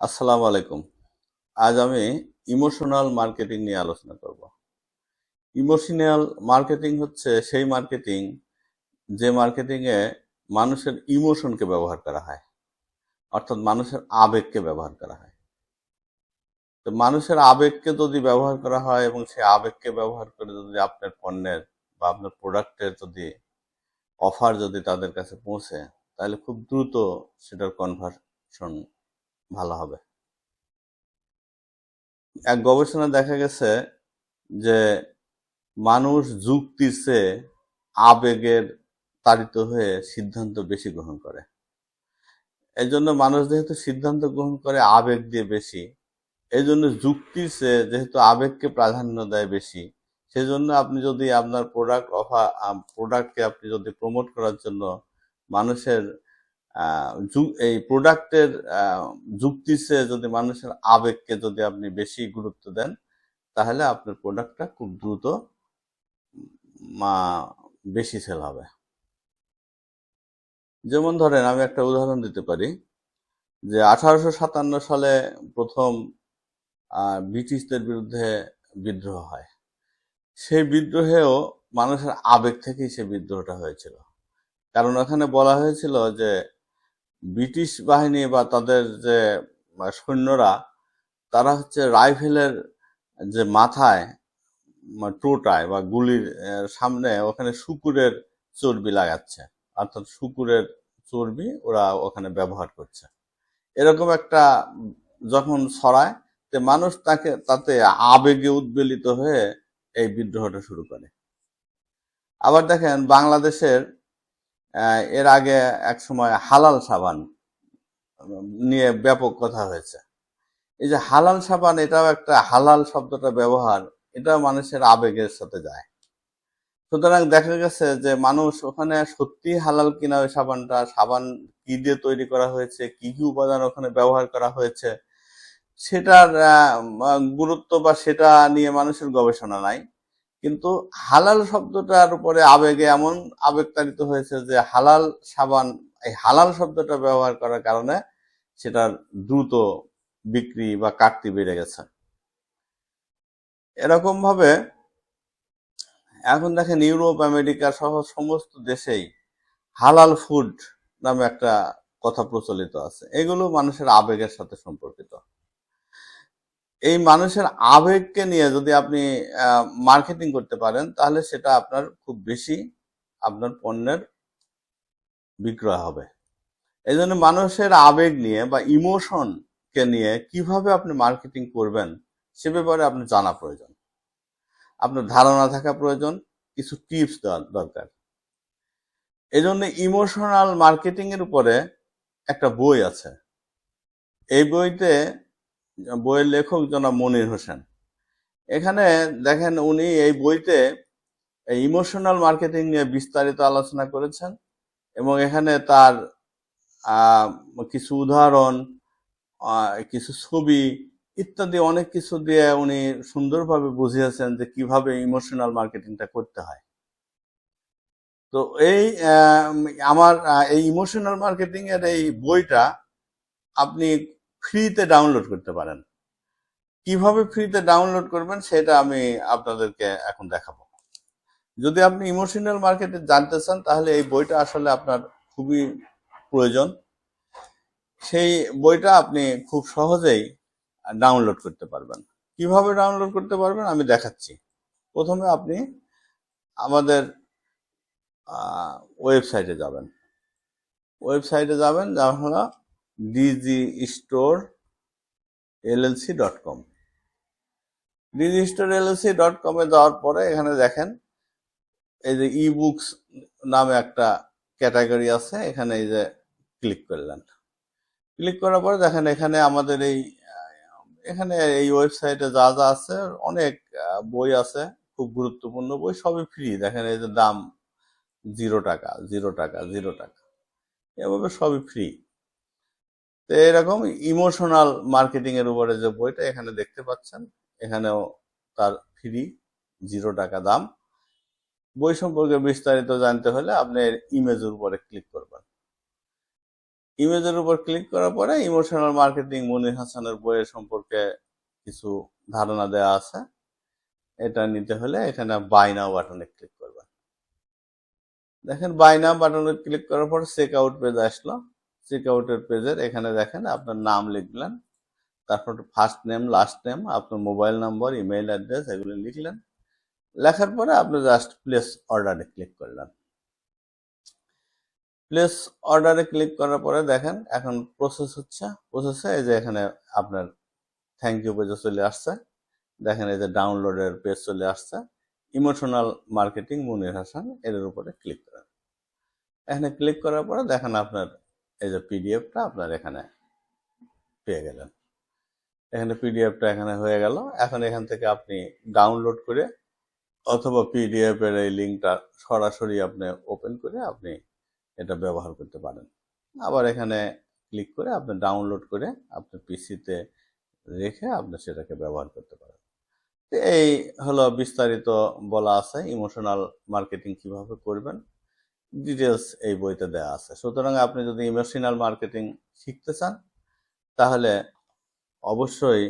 আসসালামু আলাইকুম। আজ আমি ইমোশনাল মার্কেটিং নিয়ে আলোচনা করব। ইমোশনাল মার্কেটিং হচ্ছে সেই মার্কেটিং যে মার্কেটিংয়ে মানুষের ইমোশনকে ব্যবহার করা হয়, অর্থাৎ মানুষের আবেগকে ব্যবহার করা হয়। তো মানুষের আবেগকে যদি ব্যবহার করা হয় এবং সেই আবেগকে ব্যবহার করে যদি আপনার পণ্যের বা আপনার প্রোডাক্টের যদি অফার যদি তাদের কাছে পৌঁছে, তাহলে খুব দ্রুত সেটার কনভার্সন ভালো হবে। এক গবেষণা দেখা গেছে যে মানুষ যুক্তির চেয়ে আবেগের তাড়িত হয়ে সিদ্ধান্ত বেশি গ্রহণ করে। এই জন্য মানুষ যেহেতু সিদ্ধান্ত গ্রহণ করে আবেগ দিয়ে বেশি এই জন্য যুক্তি চেয়ে যেহেতু আবেগকে প্রাধান্য দেয় বেশি, সেজন্য আপনি যদি আপনার প্রোডাক্ট অফার প্রোডাক্টকে আপনি যদি প্রমোট করার জন্য মানুষের এই প্রোডাক্টের যুক্তি চেয়ে যদি মানুষের আবেগকে যদি আপনি বেশি গুরুত্ব দেন, তাহলে আপনার প্রোডাক্টটা খুব দ্রুত বেশি সেল হবে। যেমন ধরেন, আমি একটা উদাহরণ দিতে পারি, যে আঠারোশো সাতান্ন সালে প্রথম ব্রিটিশদের বিরুদ্ধে বিদ্রোহ হয়। সেই বিদ্রোহেও মানুষের আবেগ থেকেই সেই বিদ্রোহটা হয়েছিল। কারণ ওখানে বলা হয়েছিল যে ব্রিটিশ বাহিনী বা তাদের যে সৈন্যরা, তারা হচ্ছে রাইফেলের যে মাথায় টোটায় বা গুলির সামনে ওখানে শুকুরের চর্বি লাগাচ্ছে। অর্থাৎ শুকুরের চর্বি ওরা ওখানে ব্যবহার করছে। এরকম একটা, যখন ছড়ায়, তে মানুষ তাকে, তাতে আবেগে উদ্বেলিত হয়ে এই বিদ্রোহটা শুরু করে। আবার দেখেন বাংলাদেশের এর আগে এক সময় হালাল সাবান নিয়ে ব্যাপক কথা হয়েছে। এই যে হালাল সাবান, এটাও একটা হালাল শব্দটা ব্যবহার, এটা মানুষের আবেগের সাথে যায়। সুতরাং দেখা গেছে যে মানুষ ওখানে সত্যি হালাল কিনা ওই সাবানটা, সাবান কি দিয়ে তৈরি করা হয়েছে, কি কি উপাদান ওখানে ব্যবহার করা হয়েছে, সেটার গুরুত্ব বা সেটা নিয়ে মানুষের গবেষণা নাই। কিন্তু হালাল শব্দটার উপরে আবেগে এমন আবেগতাড়িত হয়েছে যে হালাল সাবান, এই হালাল শব্দটা ব্যবহার করার কারণে সেটার দ্রুত বিক্রি বা কাটতি বেড়ে গেছে। এরকম ভাবে এখন দেখেন ইউরোপ, আমেরিকা সহ সমস্ত দেশেই হালাল ফুড নামে একটা কথা প্রচলিত আছে। এগুলো মানুষের আবেগের সাথে সম্পর্কিত। এই মানুষের আবেগকে নিয়ে যদি আপনি মার্কেটিং করতে পারেন, তাহলে সেটা আপনার খুব বেশি আপনার পণ্যের বিক্রয় হবে। এই জন্য মানুষের আবেগ নিয়ে বা ইমোশনকে নিয়ে কীভাবে আপনি মার্কেটিং করবেন, সে ব্যাপারে আপনি জানা প্রয়োজন। আপনার ধারণা থাকা প্রয়োজন, কিছু টিপস দরকার। এই জন্য ইমোশনাল মার্কেটিং এর উপরে একটা বই আছে। এই বইতে বইয়ের লেখক জনাব মনির হোসেন। এখানে দেখেন উনি এই বইতে ইমোশনাল মার্কেটিং নিয়ে বিস্তারিত আলোচনা করেছেন এবং এখানে তার কিছু উদাহরণ কিছু ছবি ইত্যাদি অনেক কিছু দিয়ে উনি সুন্দরভাবে বুঝিয়েছেন যে কীভাবে ইমোশনাল মার্কেটিংটা করতে হয়। তো এই আমার এই ইমোশনাল মার্কেটিং এর এই বইটা আপনি ফ্রিতে ডাউনলোড করতে পারেন। কীভাবে ফ্রিতে ডাউনলোড করবেন সেটা আমি আপনাদেরকে এখন দেখাবো। যদি আপনি ইমোশনাল মার্কেটে জানতে চান, তাহলে এই বইটা আসলে আপনার খুবই প্রয়োজন। সেই বইটা আপনি খুব সহজেই ডাউনলোড করতে পারবেন। কীভাবে ডাউনলোড করতে পারবেন আমি দেখাচ্ছি। প্রথমে আপনি আমাদের ওয়েবসাইটে যাবেন। ওয়েবসাইটে যাবেন যা Digi Store LLC dot com Digi Store LLC dot কমে যাওয়ার পরে এখানে দেখেন, এই যে ই বুকস নামে একটা ক্যাটাগরি আছে, এখানে এই যে ক্লিক করলেন। ক্লিক করার পরে দেখেন এখানে আমাদের এই, এখানে এই ওয়েবসাইটে যা যা আছে, অনেক বই আছে, খুব গুরুত্বপূর্ণ বই, সবই ফ্রি দেখেন এই যে দাম জিরো টাকা জিরো টাকা জিরো টাকা। এভাবে সবই ফ্রি তো এরকম ইমোশনাল মার্কেটিং এর উপরে যে বইটা এখানে দেখতে পাচ্ছেন, এখানেও তার ফ্রি জিরো টাকা দাম। বই সম্পর্কে বিস্তারিত জানতে হলে আপনি ইমেজের উপরে ক্লিক করবেন। ইমেজের উপর ক্লিক করার পরে ইমোশনাল মার্কেটিং মনির হাসানের বইয়ের সম্পর্কে কিছু ধারণা দেওয়া আছে। এটা নিতে হলে এখানে বাই নাও বাটনে ক্লিক করবেন। দেখেন বাই নাও বাটনে ক্লিক করার পর চেক আউট পেজ আসলো। চেক আউটের পেজের, এখানে দেখেন আপনার নাম লিখলেন, তারপর ফার্স্ট নেম লাস্ট নেম আপনার মোবাইল নাম্বার ইমেইল অ্যাড্রেস এগুলো লিখলেন, লেখার পরে আপনি জাস্ট প্লেস অর্ডারে ক্লিক করলেন। প্লেস অর্ডারে ক্লিক করার পরে দেখেন এখন প্রসেস হচ্ছে প্রসেসে এই যে এখানে আপনার থ্যাংক ইউ পেজে চলে আসছে, দেখেন এই যে ডাউনলোডের পেজ চলে আসছে ইমোশনাল মার্কেটিং মুনির হাসান, এর উপরে ক্লিক করেন। এখানে ক্লিক করার পরে দেখেন আপনার এই যে পিডিএফটা আপনার এখানে পেয়ে গেলেন। এখানে পিডিএফটা এখানে হয়ে গেল। এখন এখান থেকে আপনি ডাউনলোড করে অথবা পিডিএফ এর এই লিঙ্কটা সরাসরি আপনি ওপেন করে আপনি এটা ব্যবহার করতে পারেন। আবার এখানে ক্লিক করে আপনি ডাউনলোড করে আপনি পিসিতে রেখে আপনি সেটাকে ব্যবহার করতে পারেন। এই হলো বিস্তারিত বলা আছে ইমোশনাল মার্কেটিং কীভাবে করবেন ডিটেলস এই বইতে দেওয়া আছে। সুতরাং আপনি যদি ইমোশনাল মার্কেটিং শিখতে চান, তাহলে অবশ্যই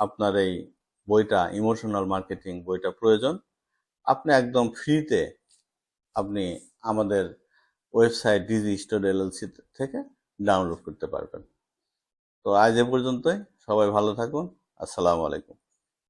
আপনার এই বইটা ইমোশনাল মার্কেটিং বইটা প্রয়োজন। আপনি একদম ফ্রিতে আপনি আমাদের ওয়েবসাইট ডিজি স্টোর এলএলসি থেকে ডাউনলোড করতে পারবেন। তো আজ এ পর্যন্তই। সবাই ভালো থাকুন। আসসালামু আলাইকুম।